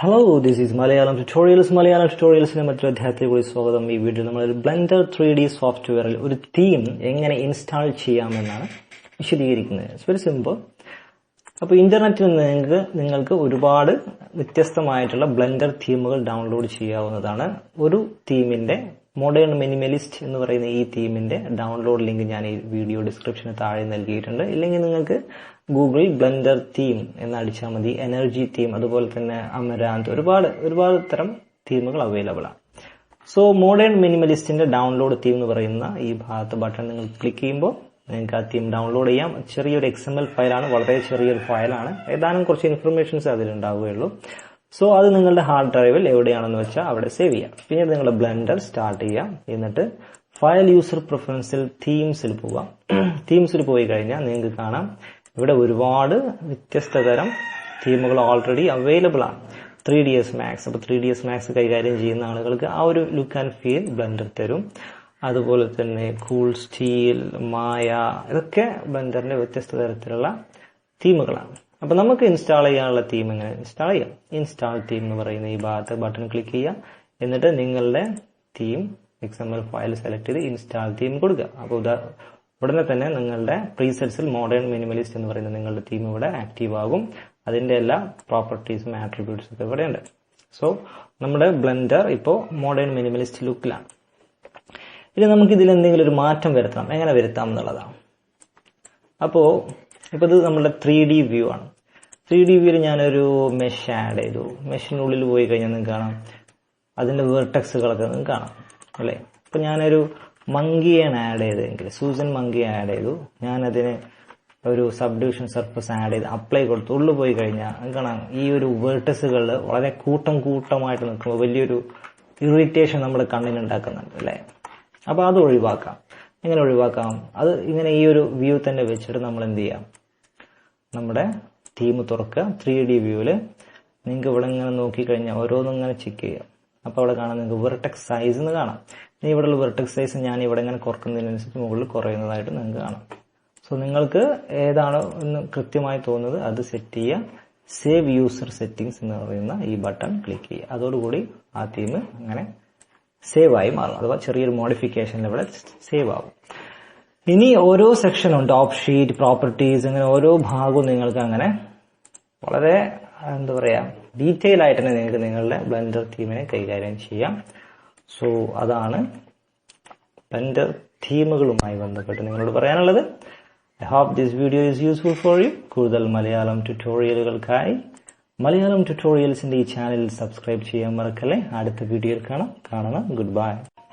Hello this is Malayalam tutorials Malayalam ട്യൂട്ടോറിയൽസിന്റെ മറ്റൊരു അധ്യായത്തിൽ കൂടി സ്വാഗതം. ഈ വീഡിയോ നമ്മൾ ഒരു ബ്ലെൻഡർ ത്രീ ഡി സോഫ്റ്റ്വെയറിൽ ഒരു തീം എങ്ങനെ ഇൻസ്റ്റാൾ ചെയ്യാമെന്നാണ് വിശദീകരിക്കുന്നത്. ഇറ്റ്സ് വെരി സിമ്പിൾ അപ്പോൾ ഇന്റർനെറ്റിൽ നിങ്ങൾക്ക് നിങ്ങൾക്ക് ഒരുപാട് വ്യത്യസ്തമായിട്ടുള്ള ബ്ലെൻഡർ തീമുകൾ ഡൗൺലോഡ് ചെയ്യാവുന്നതാണ് ഒരു തീമിന്റെ മോഡേൺ മിനിമലിസ്റ്റ് എന്ന് പറയുന്ന ഈ തീമിന്റെ ഡൗൺലോഡ് ലിങ്ക് ഞാൻ ഈ വീഡിയോ ഡിസ്ക്രിപ്ഷന് താഴെ നൽകിയിട്ടുണ്ട്. ഇല്ലെങ്കിൽ നിങ്ങൾക്ക് ഗൂഗിൾ ബ്ലെൻഡർ തീം എന്ന് അടിച്ചാൽ മതി. എനർജി തീം അതുപോലെ തന്നെ അമരാന്ത് ഒരുപാട് ഒരുപാട് തരം തീമുകൾ അവൈലബിൾ ആണ്. സോ മോഡേൺ മിനിമലിസ്റ്റിന്റെ ഡൗൺലോഡ് തീം എന്ന് പറയുന്ന ഈ ഭാഗത്ത് ബട്ടൺ നിങ്ങൾ ക്ലിക്ക് ചെയ്യുമ്പോൾ നിങ്ങൾക്ക് ആ തീം ഡൗൺലോഡ് ചെയ്യാം. ചെറിയൊരു എക്സ് എം എൽ ഫയലാണ് വളരെ ചെറിയൊരു ഫയലാണ് ഏതാനും കുറച്ച് ഇൻഫർമേഷൻസ് അതിലുണ്ടാവുകയുള്ളൂ. സോ അത് നിങ്ങളുടെ ഹാർഡ് ഡ്രൈവിൽ എവിടെയാണെന്ന് വെച്ചാൽ അവിടെ സേവ് ചെയ്യാം. പിന്നെ നിങ്ങൾ ബ്ലെൻഡർ സ്റ്റാർട്ട് ചെയ്യാം. എന്നിട്ട് ഫയൽ യൂസർ പ്രിഫറൻസിൽ തീംസിൽ പോവാം. തീംസിൽ പോയി കഴിഞ്ഞാൽ നിങ്ങൾക്ക് കാണാം. ഇവിടെ ഒരുപാട് വ്യത്യസ്ത തരം തീമുകൾ ഓൾറെഡി അവൈലബിൾ ആണ്. ത്രീ ഡി എസ് മാക്സ് അപ്പോൾ ത്രീ ഡി എസ് മാക്സ് കൈകാര്യം ചെയ്യുന്ന ആളുകൾക്ക് ആ ഒരു ലുക്ക് ആൻഡ് ഫീൽ ബ്ലെൻഡർ തരും. അതുപോലെ തന്നെ കൂൾ സ്റ്റീൽ മായ ഇതൊക്കെ ബ്ലെൻഡറിന്റെ വ്യത്യസ്ത തരത്തിലുള്ള തീമുകളാണ് അപ്പൊ നമുക്ക് ഇൻസ്റ്റാൾ ചെയ്യാനുള്ള തീം എങ്ങനെ ഇൻസ്റ്റാൾ ചെയ്യാം. ഇൻസ്റ്റാൾ തീം എന്ന് പറയുന്ന ഈ ഭാഗത്ത് ബട്ടൺ ക്ലിക്ക് ചെയ്യാം എന്നിട്ട് നിങ്ങളുടെ theme X M L file select ചെയ്ത് ഇൻസ്റ്റാൾ തീം കൊടുക്കുക. അപ്പോൾ ഉദാ ഉടനെ തന്നെ നിങ്ങളുടെ പ്രീസെറ്റ്സിൽ മോഡേൺ മിനിമലിസ്റ്റ് എന്ന് പറയുന്ന നിങ്ങളുടെ തീം ഇവിടെ ആക്റ്റീവ് ആകും. അതിന്റെ എല്ലാ പ്രോപ്പർട്ടീസും ആട്രിബ്യൂട്ട്സും ഒക്കെ ഇവിടെ ഉണ്ട് സോ നമ്മുടെ ബ്ലെൻഡർ ഇപ്പോൾ മോഡേൺ മിനിമലിസ്റ്റ് ലുക്കിലാണ് ഇനി നമുക്ക് ഇതിൽ എന്തെങ്കിലും ഒരു മാറ്റം വരുത്തണം. എങ്ങനെ വരുത്താം എന്നുള്ളതാണ്. അപ്പോ ഇപ്പൊ ഇത് നമ്മുടെ ത്രീ ഡി വ്യൂ ആണ് ത്രീ ഡി വ്യൂവിൽ ഞാനൊരു മെഷ് ആഡ് ചെയ്തു. മെഷിനുള്ളിൽ പോയി കഴിഞ്ഞാൽ നിങ്ങൾക്ക് കാണാം. അതിന്റെ വെർട്ടക്സുകളൊക്കെ നിങ്ങൾക്ക് കാണാം. അല്ലേ? ഇപ്പൊ ഞാനൊരു മങ്കിയാണ് ആഡ് ചെയ്തതെങ്കിൽ സൂസൻ മങ്കി ആഡ് ചെയ്തു. ഞാനതിന് ഒരു സബ് ഡിവിഷൻ സർഫസ് ആഡ് ചെയ്ത് അപ്ലൈ കൊടുത്തു ഉള്ളിൽ പോയി കഴിഞ്ഞാൽ നിങ്ങൾക്ക് കാണാം. ഈ ഒരു വേർട്ടസുകളിൽ വളരെ കൂട്ടം കൂട്ടമായിട്ട് നിൽക്കുമ്പോൾ വലിയൊരു ഇറിറ്റേഷൻ നമ്മുടെ കണ്ണിന് ഉണ്ടാക്കുന്നുണ്ട്. അല്ലേ? അപ്പൊ അത് ഒഴിവാക്കാം. എങ്ങനെ ഒഴിവാക്കാം? അത് ഇങ്ങനെ ഈ ഒരു വ്യൂ തന്നെ വെച്ചിട്ട് നമ്മൾ എന്ത് ചെയ്യാം? നമ്മുടെ തീം തുറക്കുക. ത്രീ ഡി വ്യൂവിൽ നിങ്ങൾക്ക് ഇവിടെ ഇങ്ങനെ നോക്കിക്കഴിഞ്ഞാൽ ഓരോന്നും ഇങ്ങനെ ചെക്ക് ചെയ്യാം അപ്പോൾ അവിടെ കാണാം നിങ്ങൾക്ക് വെർട്ടക്സ് സൈസ് എന്ന് കാണാം. ഇനി ഇവിടെയുള്ള വെർട്ടക്സ് സൈസ് ഞാൻ ഇവിടെ ഇങ്ങനെ കുറക്കുന്നതിനനുസരിച്ച് മുകളിൽ കുറയുന്നതായിട്ട് നിങ്ങൾക്ക് കാണാം. സോ നിങ്ങൾക്ക് ഏതാണോ എന്ന് കൃത്യമായി തോന്നുന്നത് അത് സെറ്റ് ചെയ്യുക. സേവ് യൂസർ സെറ്റിംഗ്സ് എന്ന് പറയുന്ന ഈ ബട്ടൺ ക്ലിക്ക് ചെയ്യുക. അതോടുകൂടി ആ തീം അങ്ങനെ സേവ് ആയി മാറും. അഥവാ ചെറിയൊരു മോഡിഫിക്കേഷൻ ഇവിടെ സേവ് ആകും ഇനി ഓരോ സെക്ഷൻ ഉണ്ട്. ഓഫ് ഷീറ്റ് പ്രോപ്പർട്ടീസ് അങ്ങനെ ഓരോ ഭാഗവും നിങ്ങൾക്ക് അങ്ങനെ വളരെ എന്താ പറയാ ഡീറ്റെയിൽ ആയിട്ട് തന്നെ നിങ്ങൾക്ക് നിങ്ങളുടെ ബ്ലെൻഡർ തീമിനെ കൈകാര്യം ചെയ്യാം. സോ അതാണ് ബ്ലെൻഡർ തീമുകളുമായി ബന്ധപ്പെട്ട് നിങ്ങളോട് പറയാനുള്ളത്. I hope this video is useful for you കൂടുതൽ മലയാളം ട്യൂട്ടോറിയലുകൾക്കായി മലയാളം ട്യൂട്ടോറിയൽസിന്റെ ഈ ചാനൽ സബ്സ്ക്രൈബ് ചെയ്യാൻ മറക്കല്ലേ. അടുത്ത വീഡിയോയിൽ കാണാം. കാണണം. Good bye